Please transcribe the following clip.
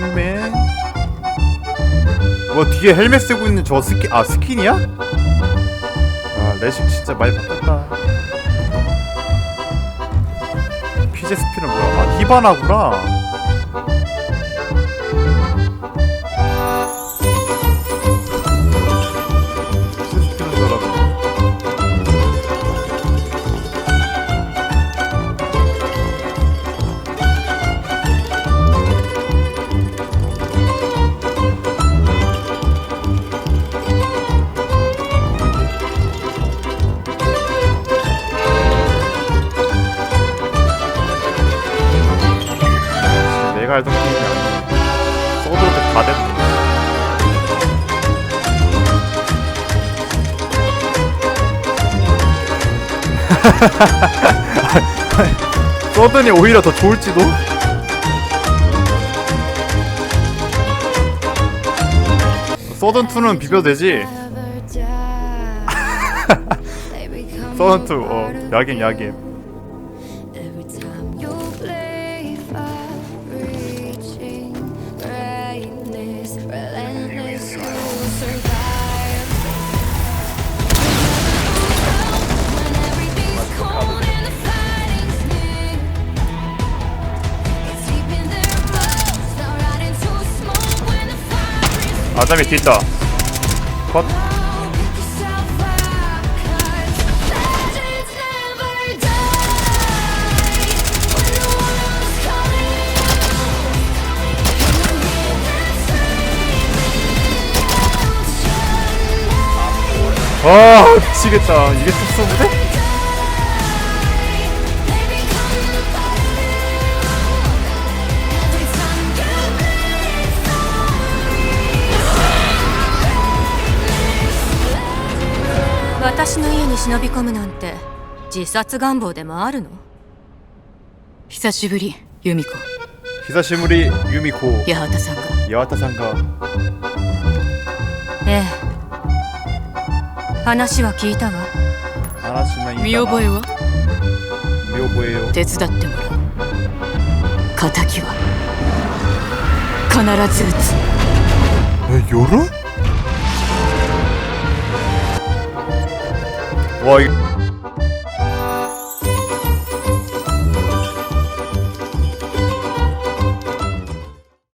쉣맨 뭐 뒤에 헬멧 쓰고 있는 저 스킨 아 스킨이야? 아 레식 진짜 많이 바꿨다. 피제 스피는 뭐야 아 히바나구나 내가 알던 게임이 아니야 소드도 다 됐네 서든이 오히려 더 좋을지도? 서든2는 비벼도 되지? 서든2 어 야겜 야겜 컷 you hear that screaming? 아 미치겠다 이게 특수부대? 私の家に忍び込むなんて自殺願望でもあるの？久しぶり由美子久しぶり由美子八幡さんが。八幡さんが。ええ。話は聞いたわ。話ない見覚えは？見覚えよ手伝ってもらう。敵は。必ず撃つ。えよろ 와 이거